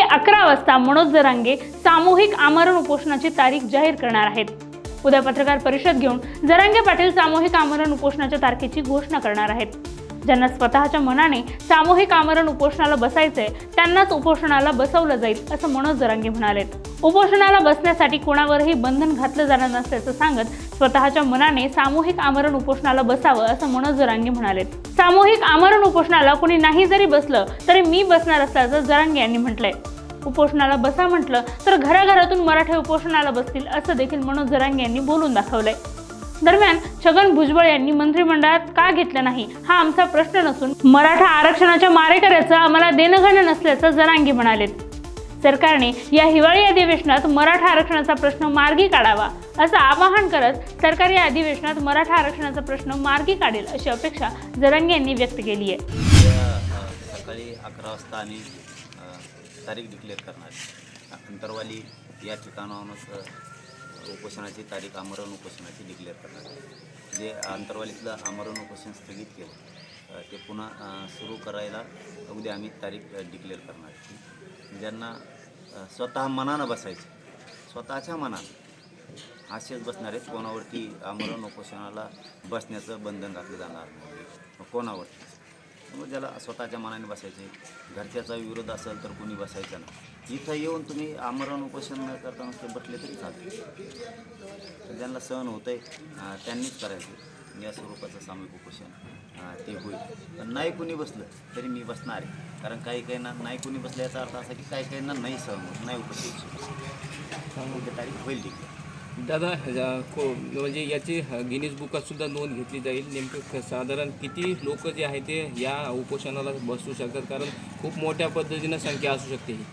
अकरा वाजता मनोज जरांगे सामूहिक आमरण उपोषणाची तारीख जाहीर करणार आहेत. उद्या पत्रकार परिषद घेऊन जरांगे पाटील सामूहिक आमरण उपोषणाच्या तारखेची घोषणा करणार आहेत. ज्यांना स्वतःच्या मनाने सामूहिक आमरण उपोषणाला बसायचंय त्यांनाच उपोषणाला बसवलं जाईल असं मनोज जरांगे म्हणालेत उपोषणाला बसण्यासाठी कोणावरही बंधन घातलं जाणार नसल्याचं सांगत स्वतःच्या मनाने सामूहिक आमरण उपोषणाला बसावं असं मनोज जरांगे म्हणालेत सामूहिक आमरण उपोषणाला कोणी नाही जरी बसलं तरी मी बसणार असल्याचं जरांगे यांनी म्हटलंय. उपोषणाला बसा म्हटलं तर घराघरातून मराठे उपोषणाला बसतील असं देखील मनोज जरांगे यांनी बोलून दाखवलंय. दरम्यान छगन भुजबळ यांनी मंत्रिमंडळात का घेतलं नाही? हा आमचा प्रश्न नसून मराठा आरक्षणाच्या मारेकऱ्याचं आम्हाला देणं नसल्याचं जरांगी म्हणालेत. सरकारने या हिवाळी अधिवेशनात मराठा आरक्षणाचा प्रश्न मार्गी काढावा असं आवाहन करत सरकार या अधिवेशनात मराठा आरक्षणाचा प्रश्न मार्गी काढेल अशी अपेक्षा जरांगे यांनी व्यक्त केली आहे. सकाळी अकरा वाजता आम्ही तारीख डिक्लेअर करणार. अंतरवाली या ठिकाणाहूनच उपोषणाची तारीख आमरण उपोषणाची डिक्लेअर करणार जे अंतरवालीतलं आमरण उपोषण स्थगित केलं ते पुन्हा सुरू करायला उद्या आम्ही तारीख डिक्लेअर करणार ज्यांना स्वतः मनानं बसायचं स्वतःच्या मनानं असेच बसणार आहेत. कोणावरती आमरण उपोषणाला बसण्याचं बंधन घातलं जाणार नाही. कोणावरती? मग ज्याला स्वतःच्या मनाने बसायचे घरच्याचा विरोध असेल तर कोणी बसायचं नाही. इथं येऊन तुम्ही आमरण उपोषण न करता नुसते बसले तरी चालते तर ज्यांना सहन होतं आहे त्यांनीच करायचं. या स्वरूपाचं सामूहिक उपोषण ते होईल. पण नाही कुणी बसलं तरी मी बसणार आहे. कारण काही काहींना नाही कुणी बसलं याचा अर्थ असा की काही काहींना नाही सहन होत नाही उपोषण उद्या तारीख होईल ठीक दादा को- म्हणजे याची गिनीज बुकात सुद्धा नोंद घेतली जाईल. नेमकं साधारण किती लोक जे आहे ते या उपोषणाला बसू शकतात? कारण खूप मोठ्या पद्धतीनं संख्या असू शकते ही.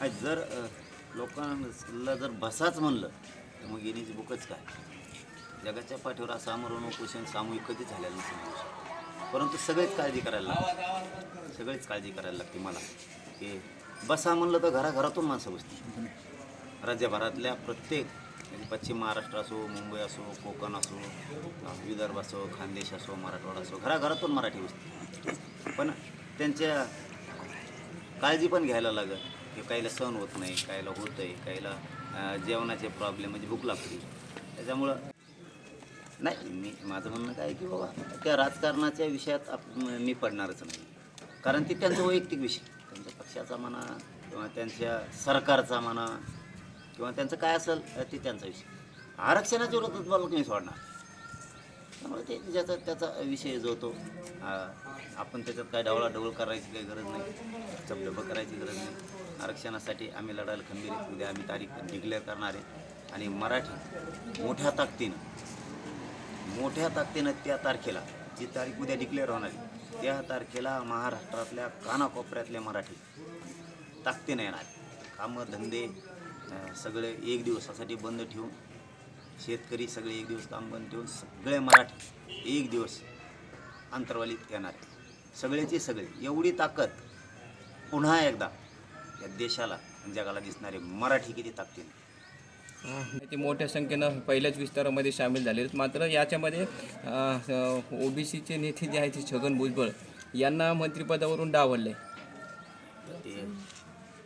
आणि जर लोकांना जर बसाच म्हणलं तर मग येण्याची बुकच काय? जगाच्या पाठीवर असं आमरण उपोषण सामूहिक कधीच झालेलं नसेल परंतु सगळेच काळजी करायला लागते. सगळेच काळजी करायला लागते मला. की बसा म्हणलं तर घराघरातून माणसं बसतील. राज्यभरातल्या प्रत्येक म्हणजे पश्चिम महाराष्ट्र असो मुंबई असो कोकण असो विदर्भ असो खानदेश असो मराठवाडा असो घराघरातून मराठी बसते पण त्यांच्या काळजी पण घ्यायला लागत की काहीला सहन होत नाही काहीला होत आहे काहीला जेवणाचे प्रॉब्लेम म्हणजे भूक लागते. त्याच्यामुळं नाही मी माझं म्हणणं काय की बाबा त्या राजकारणाच्या विषयात आप मी पडणारच नाही. कारण ते त्यांचा वैयक्तिक विषय. त्यांच्या पक्षाचा म्हणा किंवा त्यांच्या सरकारचा म्हणा किंवा त्यांचं काय असेल ते त्यांचा विषय. आरक्षणाच्या विरोधात मला नाही सोडणार? त्यामुळे ते ज्याचा त्याचा विषय जो होतो आपण त्याच्यात काय ढवळाढवळ करायची काही गरज नाही चपडप करायची गरज नाही. आरक्षणासाठी आम्ही लढायला खंबीर उद्या आम्ही तारीख डिक्लेअर करणार आहे. आणि मराठी मोठ्या ताकदीनं मोठ्या ताकदीनं त्या तारखेला जी तारीख उद्या डिक्लेअर होणार आहे त्या तारखेला महाराष्ट्रातल्या कानाकोपऱ्यातले मराठी ताकदीनं येणार कामं धंदे सगळे एक दिवसासाठी बंद ठेवून शेतकरी सगळे एक दिवस काम बंद ठेवून सगळे मराठी एक दिवस अंतरवालीत येणार सगळ्याची सगळे एवढी ताकद पुन्हा एकदा या देशाला आणि जगाला दिसणारे मराठी किती ताकदीने. ते मोठ्या संख्येनं पहिल्याच विस्तारामध्ये सामील झाले आहेत मात्र याच्यामध्ये ओबीसीचे नेते जे आहेत ते छगन भुजबळ यांना मंत्रिपदावरून डावलले. ते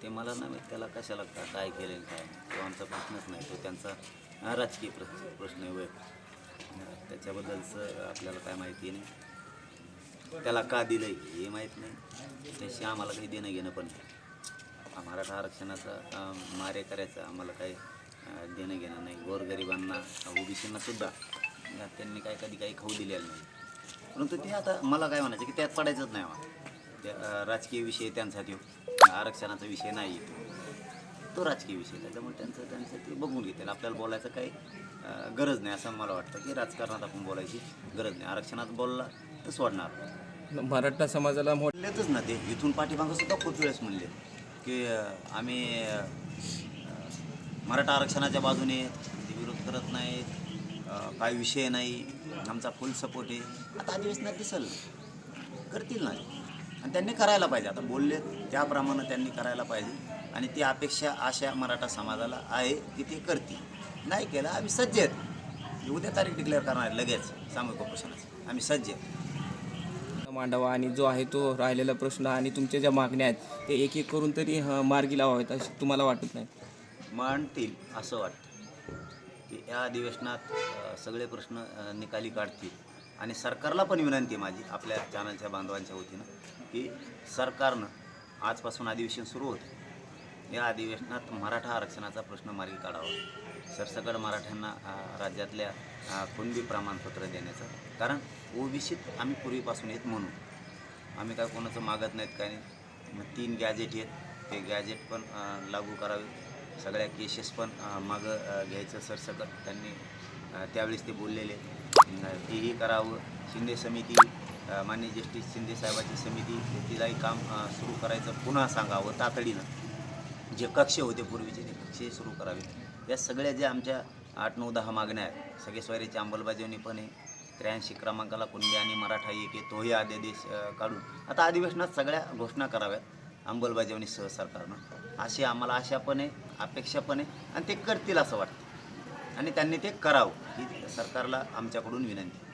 ते मला नाही माहीत त्याला कशाला का काय केलं काय. तो आमचा प्रश्नच नाही. तो त्यांचा राजकीय प्रश्न प्रश्न आहे त्याच्याबद्दलचं आपल्याला काय माहिती नाही. त्याला का दिलं हे माहीत नाही. त्याशी आम्हाला काही देणं घेणं पण नाही. मराठा आरक्षणाचा मारे करायचा आम्हाला काही देणं घेणं नाही. गोरगरिबांना ओबीसींना सुद्धा त्यांनी काय कधी काही खाऊ दिलेलं नाही. परंतु ते आता मला काय म्हणायचं की त्यात पडायचंच नाही मला त्या राजकीय विषय त्यांचा तो आरक्षणाचा विषय नाही. तो राजकीय विषय त्याच्यामुळे त्यांचं त्यांचं ते बघून घेतील. आपल्याला बोलायचं काही गरज नाही असं मला वाटतं की राजकारणात आपण बोलायची गरज नाही. आरक्षणात बोलला तर सोडणार. मराठा समाजाला मोठ म्हणलेतच ना ते. इथून पाठीमागं सुद्धा खूप वेळेस म्हणले. की आम्ही मराठा आरक्षणाच्या बाजूने ते विरोध करत नाहीत अं, काय विषय नाही आमचा फुल सपोर्ट आहे. आता अधिवेशनात दिसल करतील ना. आणि त्यांनी करायला पाहिजे. आता बोलले त्याप्रमाणे त्यांनी करायला पाहिजे. आणि ती अपेक्षा आशा मराठा समाजाला आहे की ते करतील. नाही केलं आम्ही सज्ज आहेत. उद्या तारीख डिक्लेअर करणार लगेच. सामूहिक उपोषणाचं आम्ही सज्ज आहेत. मांडावा आणि जो आहे तो राहिलेला प्रश्न आणि तुमच्या ज्या मागण्या आहेत ते एक एक करून तरी मार्गी लावावेत असे तुम्हाला वाटत नाही? मांडतील असं वाटतं. की या अधिवेशनात सगळे प्रश्न निकाली काढतील. आणि सरकारला पण विनंती आहे माझी आपल्या चॅनलच्या बांधवांच्या वतीनं की सरकारनं आजपासून अधिवेशन सुरू होतं. या अधिवेशनात मराठा आरक्षणाचा प्रश्न मार्गी काढावा. सरसकट मराठ्यांना राज्यातल्या कुणबी प्रमाणपत्र देण्याचं. कारण ओबीसीत आम्ही पूर्वीपासून येत म्हणून. आम्ही काय कोणाचं मागत नाहीत काय मग तीन गॅजेट आहेत. ते गॅजेट पण लागू करावे. सगळ्या केसेस पण मागं घ्यायचं. सरसकट त्यांनी त्यावेळेस ते बोललेले. तेही करावं. शिंदे समिती अ, मान्य जस्टिस शिंदे साहेबाची समिती तिलाही काम सुरू करायचं. पुन्हा सांगावं तातडीनं. जे कक्ष होते पूर्वीचे ते कक्ष सुरू करावे. या सगळ्या ज्या आमच्या आठ नऊ दहा मागण्या आहेत सगळे स्वारीची अंमलबजावणी पण आहे. त्र्याऐंशी क्रमांकाला कुणबी आणि मराठा एक आहे तोही अध्यादेश काढून. आता अधिवेशनात सगळ्या घोषणा कराव्यात अंमलबजावणीसह सरकारनं. अशी आम्हाला आशा पण आहे अपेक्षा पण आहे आणि ते करतील असं वाटतं. आणि त्यांनी ते करावं ही सरकारला आमच्याकडून विनंती.